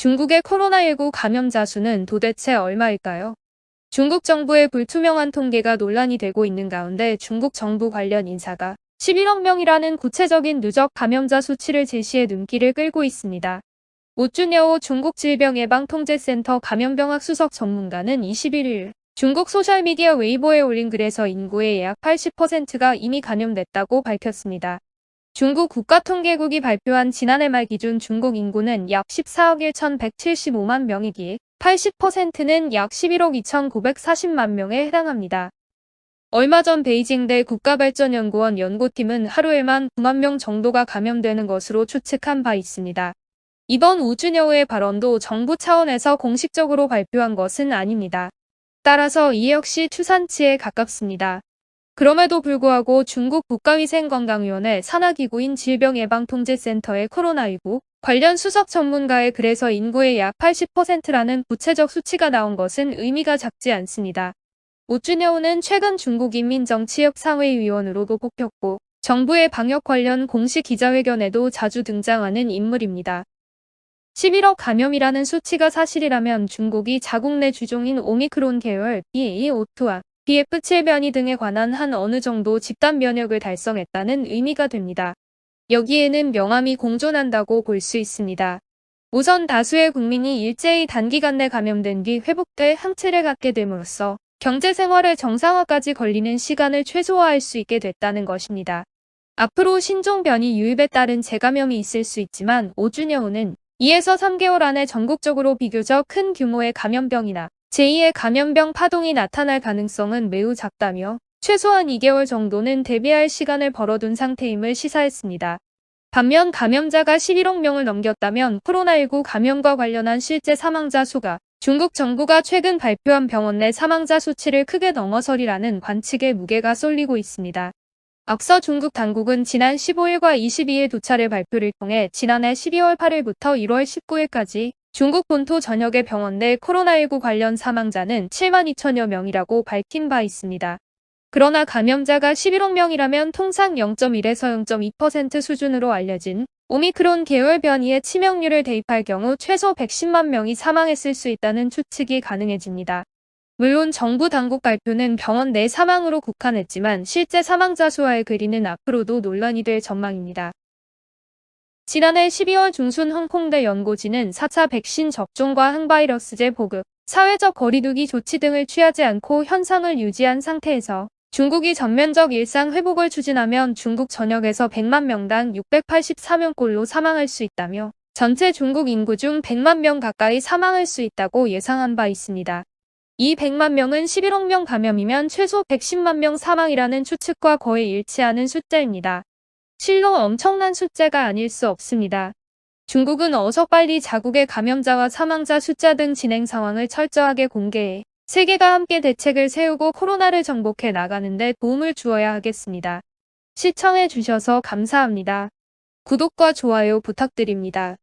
중국의 코로나19 감염자 수는 도대체 얼마일까요? 중국 정부의 불투명한 통계가 논란이 되고 있는 가운데 중국 정부 관련 인사가 11억 명이라는 구체적인 누적 감염자 수치를 제시해 눈길을 끌고 있습니다. 오준여오 중국 질병예방통제센터 감염병학 수석 전문가는 21일 중국 소셜미디어 웨이보에 올린 글에서 인구의 약 80%가 이미 감염됐다고 밝혔습니다. 중국 국가통계국이 발표한 지난해 말 기준 중국 인구는 약 14억 1,175만 명이기에 80%는 약 11억 2,940만 명에 해당합니다. 얼마 전 베이징대 국가발전연구원 연구팀은 하루에만 9만 명 정도가 감염되는 것으로 추측한 바 있습니다. 이번 우준여우의 발언도 정부 차원에서 공식적으로 발표한 것은 아닙니다. 따라서 이 역시 추산치에 가깝습니다. 그럼에도 불구하고 중국 국가위생건강위원회 산하기구인 질병예방통제센터의 코로나19 관련 수석 전문가의 글에서 인구의 약 80%라는 구체적 수치가 나온 것은 의미가 작지 않습니다. 오준여우는 최근 중국 인민정치협상회의위원으로도 뽑혔고 정부의 방역 관련 공식 기자회견에도 자주 등장하는 인물입니다. 11억 감염이라는 수치가 사실이라면 중국이 자국 내 주종인 오미크론 계열 BA.5와 BF7 변이 등에 관한 한 어느 정도 집단 면역을 달성했다는 의미가 됩니다. 여기에는 명암이 공존한다고 볼 수 있습니다. 우선 다수의 국민이 일제히 단기간 내 감염된 뒤 회복돼 항체를 갖게 됨으로써 경제생활의 정상화까지 걸리는 시간을 최소화할 수 있게 됐다는 것입니다. 앞으로 신종 변이 유입에 따른 재감염이 있을 수 있지만 오준여우는 2에서 3개월 안에 전국적으로 비교적 큰 규모의 감염병이나 제2의 감염병 파동이 나타날 가능성은 매우 작다며 최소한 2개월 정도는 대비할 시간을 벌어둔 상태임을 시사했습니다. 반면 감염자가 11억 명을 넘겼다면 코로나19 감염과 관련한 실제 사망자 수가 중국 정부가 최근 발표한 병원 내 사망자 수치를 크게 넘어서리라는 관측에 무게가 쏠리고 있습니다. 앞서 중국 당국은 지난 15일과 22일 두 차례 발표를 통해 지난해 12월 8일부터 1월 19일까지 중국 본토 전역의 병원 내 코로나19 관련 사망자는 7만 2천여 명이라고 밝힌 바 있습니다. 그러나 감염자가 11억 명이라면 통상 0.1에서 0.2% 수준으로 알려진 오미크론 계열 변이의 치명률을 대입할 경우 최소 110만 명이 사망했을 수 있다는 추측이 가능해집니다. 물론 정부 당국 발표는 병원 내 사망으로 국한했지만 실제 사망자 수와의 괴리는 앞으로도 논란이 될 전망입니다. 지난해 12월 중순 홍콩대 연고지는 4차 백신 접종과 항바이러스제 보급, 사회적 거리두기 조치 등을 취하지 않고 현상을 유지한 상태에서 중국이 전면적 일상 회복을 추진하면 중국 전역에서 100만 명당 684명꼴로 사망할 수 있다며 전체 중국 인구 중 100만 명 가까이 사망할 수 있다고 예상한 바 있습니다. 이 100만 명은 11억 명 감염이면 최소 110만 명 사망이라는 추측과 거의 일치하는 숫자입니다. 실로 엄청난 숫자가 아닐 수 없습니다. 중국은 어서 빨리 자국의 감염자와 사망자 숫자 등 진행 상황을 철저하게 공개해 세계가 함께 대책을 세우고 코로나를 정복해 나가는 데 도움을 주어야 하겠습니다. 시청해 주셔서 감사합니다. 구독과 좋아요 부탁드립니다.